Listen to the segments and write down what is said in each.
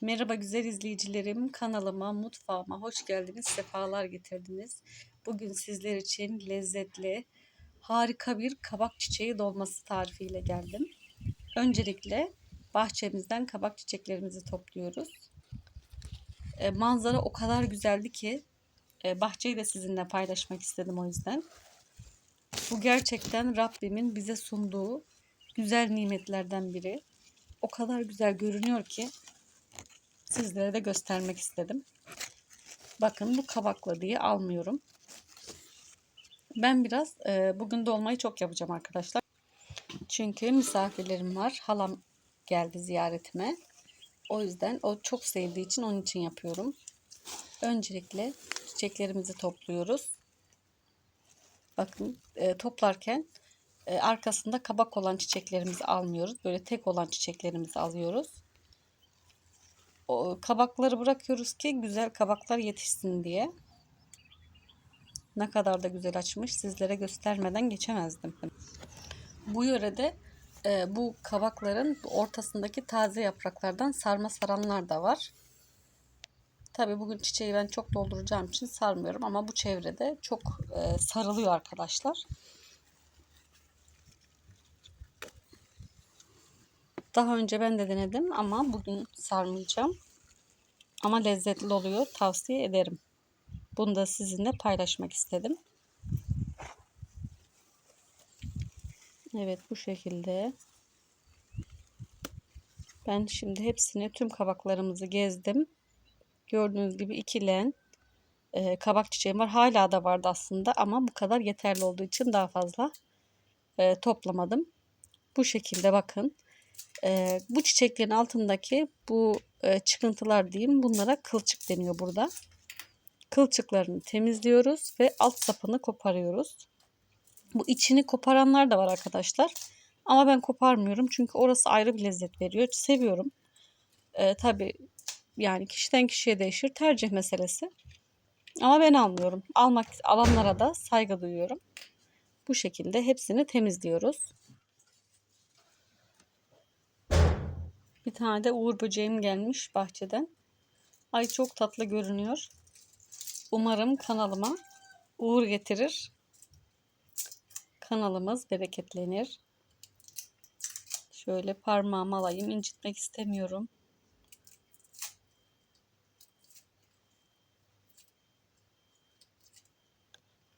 Merhaba güzel izleyicilerim. Kanalıma, mutfağıma hoş geldiniz. Sefalar getirdiniz. Bugün sizler için lezzetli, harika bir kabak çiçeği dolması tarifiyle geldim. Öncelikle bahçemizden kabak çiçeklerimizi topluyoruz. E, manzara o kadar güzeldi ki e, bahçeyi de sizinle paylaşmak istedim o yüzden. Bu gerçekten Rabbimin bize sunduğu güzel nimetlerden biri. O kadar güzel görünüyor ki sizlere de göstermek istedim. Bakın bu kabakla diye almıyorum. Ben biraz e, bugün dolmayı çok yapacağım arkadaşlar. Çünkü misafirlerim var. Halam geldi ziyaretime. O yüzden o çok sevdiği için onun için yapıyorum. Öncelikle çiçeklerimizi topluyoruz. Bakın e, toplarken e, arkasında kabak olan çiçeklerimizi almıyoruz. Böyle tek olan çiçeklerimizi alıyoruz. O, kabakları bırakıyoruz ki güzel kabaklar yetişsin diye. Ne kadar da güzel açmış sizlere göstermeden geçemezdim. Bu yörede e, bu kabakların ortasındaki taze yapraklardan sarma saranlar da var. Tabi bugün çiçeği ben çok dolduracağım için sarmıyorum ama bu çevrede çok e, sarılıyor arkadaşlar. Daha önce ben de denedim ama bugün sarmayacağım. Ama lezzetli oluyor. Tavsiye ederim. Bunu da sizinle paylaşmak istedim. Evet bu şekilde. Ben şimdi hepsini tüm kabaklarımızı gezdim. Gördüğünüz gibi iki len e, kabak çiçeğim var. Hala da vardı aslında ama bu kadar yeterli olduğu için daha fazla e, toplamadım. Bu şekilde bakın. E, bu çiçeklerin altındaki bu e, çıkıntılar diyeyim bunlara kılçık deniyor burada. Kılçıklarını temizliyoruz ve alt sapını koparıyoruz. Bu içini koparanlar da var arkadaşlar. Ama ben koparmıyorum çünkü orası ayrı bir lezzet veriyor. Seviyorum. E, Tabi yani kişiden kişiye değişir. Tercih meselesi. Ama ben almıyorum. Almak alanlara da saygı duyuyorum. Bu şekilde hepsini temizliyoruz. Bir tane de uğur böceğim gelmiş bahçeden. Ay çok tatlı görünüyor. Umarım kanalıma uğur getirir. Kanalımız bereketlenir. Şöyle parmağımı alayım. incitmek istemiyorum.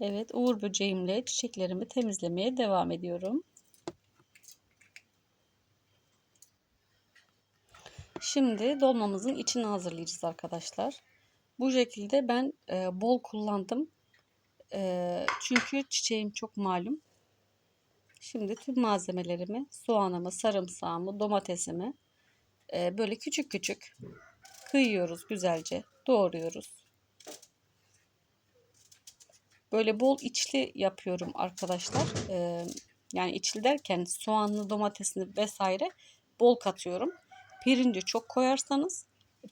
Evet, uğur böceğimle çiçeklerimi temizlemeye devam ediyorum. Şimdi dolmamızın içini hazırlayacağız arkadaşlar. Bu şekilde ben e, bol kullandım. E, çünkü çiçeğim çok malum. Şimdi tüm malzemelerimi, soğanımı, sarımsağımı, domatesimi e, böyle küçük küçük kıyıyoruz güzelce. Doğruyoruz. Böyle bol içli yapıyorum arkadaşlar. E, yani içli derken soğanlı, domatesini vesaire bol katıyorum. Pirinci çok koyarsanız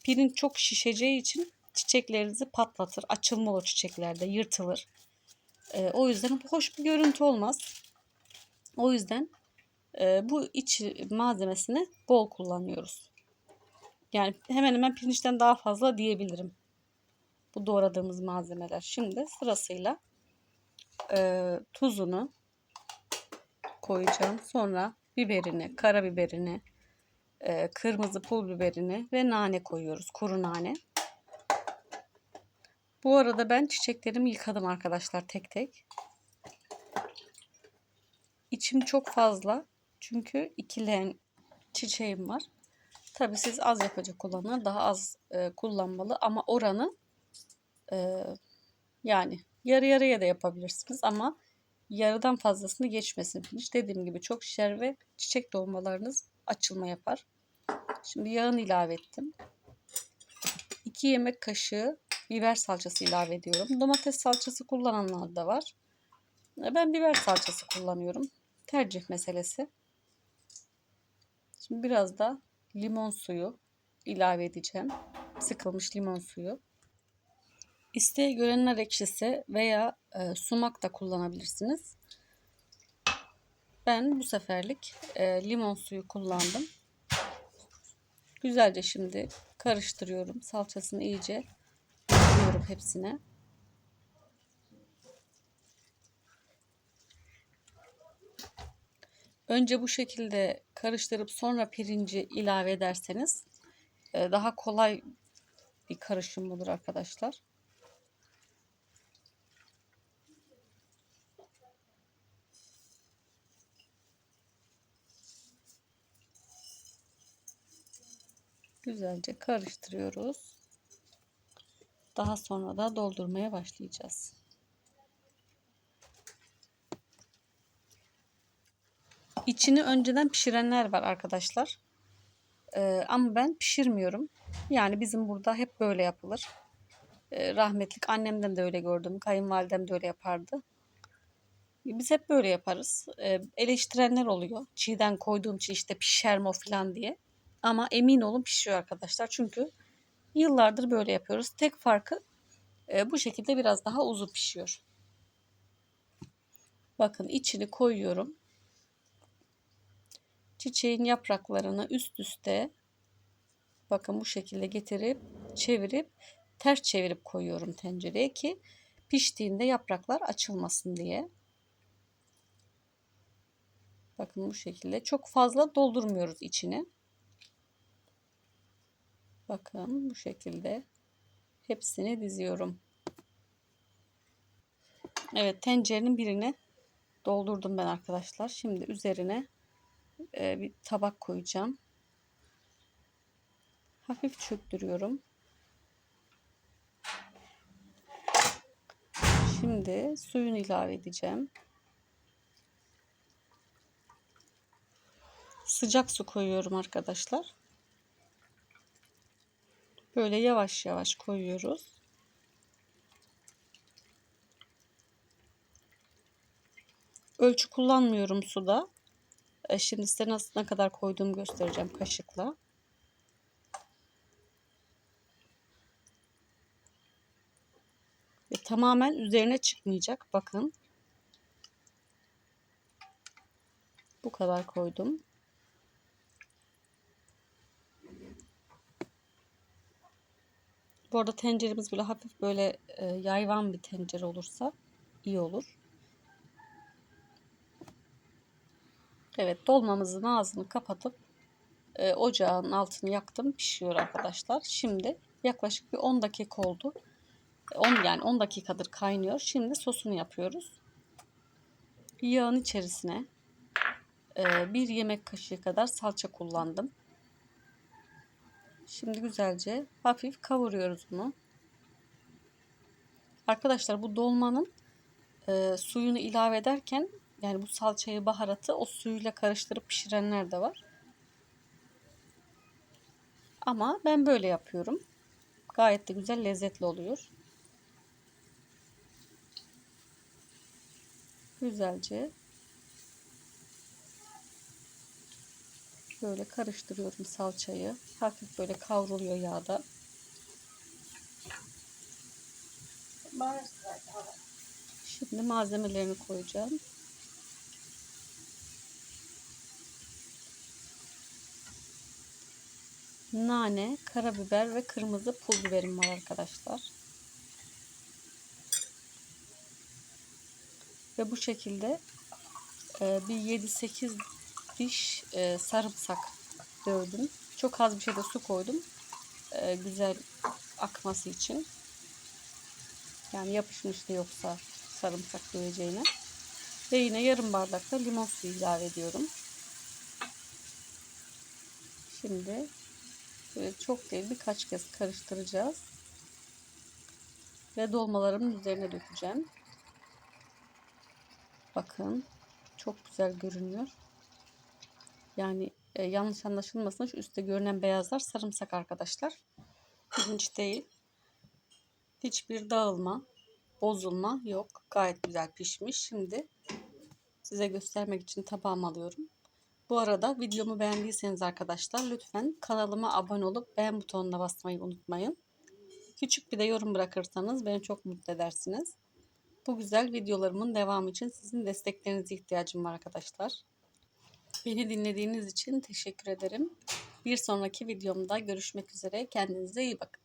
pirinç çok şişeceği için çiçeklerinizi patlatır. Açılma olur çiçeklerde yırtılır. E, o yüzden hoş bir görüntü olmaz. O yüzden e, bu iç malzemesini bol kullanıyoruz. Yani hemen hemen pirinçten daha fazla diyebilirim. Bu doğradığımız malzemeler. Şimdi sırasıyla e, tuzunu koyacağım. Sonra biberini, karabiberini, e, kırmızı pul biberini ve nane koyuyoruz. Kuru nane. Bu arada ben çiçeklerimi yıkadım arkadaşlar tek tek. İçim çok fazla. Çünkü ikileyen çiçeğim var. Tabi siz az yapacak olanlar daha az e, kullanmalı ama oranı e, yani yarı yarıya da yapabilirsiniz ama yarıdan fazlasını geçmesin. Hiç dediğim gibi çok şişer ve çiçek doğmalarınız açılma yapar. Şimdi yağını ilave ettim. 2 yemek kaşığı biber salçası ilave ediyorum. Domates salçası kullananlar da var. Ben biber salçası kullanıyorum. Tercih meselesi. Şimdi biraz da limon suyu ilave edeceğim. Sıkılmış limon suyu. İsteğe göre nar ekşisi veya e, sumak da kullanabilirsiniz. Ben bu seferlik e, limon suyu kullandım. Güzelce şimdi karıştırıyorum. Salçasını iyice ekliyorum hepsine. Önce bu şekilde karıştırıp sonra pirinci ilave ederseniz e, daha kolay bir karışım olur arkadaşlar. Güzelce karıştırıyoruz. Daha sonra da doldurmaya başlayacağız. İçini önceden pişirenler var arkadaşlar. Ee, ama ben pişirmiyorum. Yani bizim burada hep böyle yapılır. Ee, rahmetlik annemden de öyle gördüm. Kayınvalidem de öyle yapardı. Biz hep böyle yaparız. Ee, eleştirenler oluyor. Çiğden koyduğum için işte pişer mi o falan diye. Ama emin olun pişiyor arkadaşlar. Çünkü yıllardır böyle yapıyoruz. Tek farkı e, bu şekilde biraz daha uzun pişiyor. Bakın içini koyuyorum. Çiçeğin yapraklarını üst üste bakın bu şekilde getirip çevirip ters çevirip koyuyorum tencereye ki piştiğinde yapraklar açılmasın diye. Bakın bu şekilde çok fazla doldurmuyoruz içini. Bakın bu şekilde hepsini diziyorum. Evet tencerenin birine doldurdum ben arkadaşlar. Şimdi üzerine e, bir tabak koyacağım. Hafif çöktürüyorum. Şimdi suyunu ilave edeceğim. Sıcak su koyuyorum arkadaşlar. Böyle yavaş yavaş koyuyoruz. Ölçü kullanmıyorum suda. E, şimdi size nasıl ne kadar koyduğumu göstereceğim kaşıkla. Ve tamamen üzerine çıkmayacak. Bakın. Bu kadar koydum. Bu arada tenceremiz böyle hafif böyle e, yayvan bir tencere olursa iyi olur. Evet dolmamızın ağzını kapatıp e, ocağın altını yaktım. Pişiyor arkadaşlar. Şimdi yaklaşık bir 10 dakika oldu. 10 yani 10 dakikadır kaynıyor. Şimdi sosunu yapıyoruz. Yağın içerisine e, bir yemek kaşığı kadar salça kullandım. Şimdi güzelce hafif kavuruyoruz bunu. Arkadaşlar bu dolmanın e, suyunu ilave ederken yani bu salçayı baharatı o suyuyla karıştırıp pişirenler de var. Ama ben böyle yapıyorum. Gayet de güzel lezzetli oluyor. Güzelce Böyle karıştırıyorum salçayı. Hafif böyle kavruluyor yağda. Şimdi malzemelerini koyacağım. Nane, karabiber ve kırmızı pul biberim var arkadaşlar. Ve bu şekilde e, bir 7-8 diş e, sarımsak dövdüm. Çok az bir şey de su koydum. E, güzel akması için. Yani yapışmıştı yoksa sarımsak döveceğine. Ve yine yarım bardakta limon suyu ilave ediyorum. Şimdi böyle çok değil birkaç kez karıştıracağız. Ve dolmalarımın üzerine dökeceğim. Bakın çok güzel görünüyor. Yani e, yanlış anlaşılmasın şu üstte görünen beyazlar sarımsak arkadaşlar. Pirinç değil. Hiçbir dağılma, bozulma yok. Gayet güzel pişmiş. Şimdi size göstermek için tabağıma alıyorum. Bu arada videomu beğendiyseniz arkadaşlar lütfen kanalıma abone olup beğen butonuna basmayı unutmayın. Küçük bir de yorum bırakırsanız beni çok mutlu edersiniz. Bu güzel videolarımın devamı için sizin desteklerinize ihtiyacım var arkadaşlar. Beni dinlediğiniz için teşekkür ederim. Bir sonraki videomda görüşmek üzere. Kendinize iyi bakın.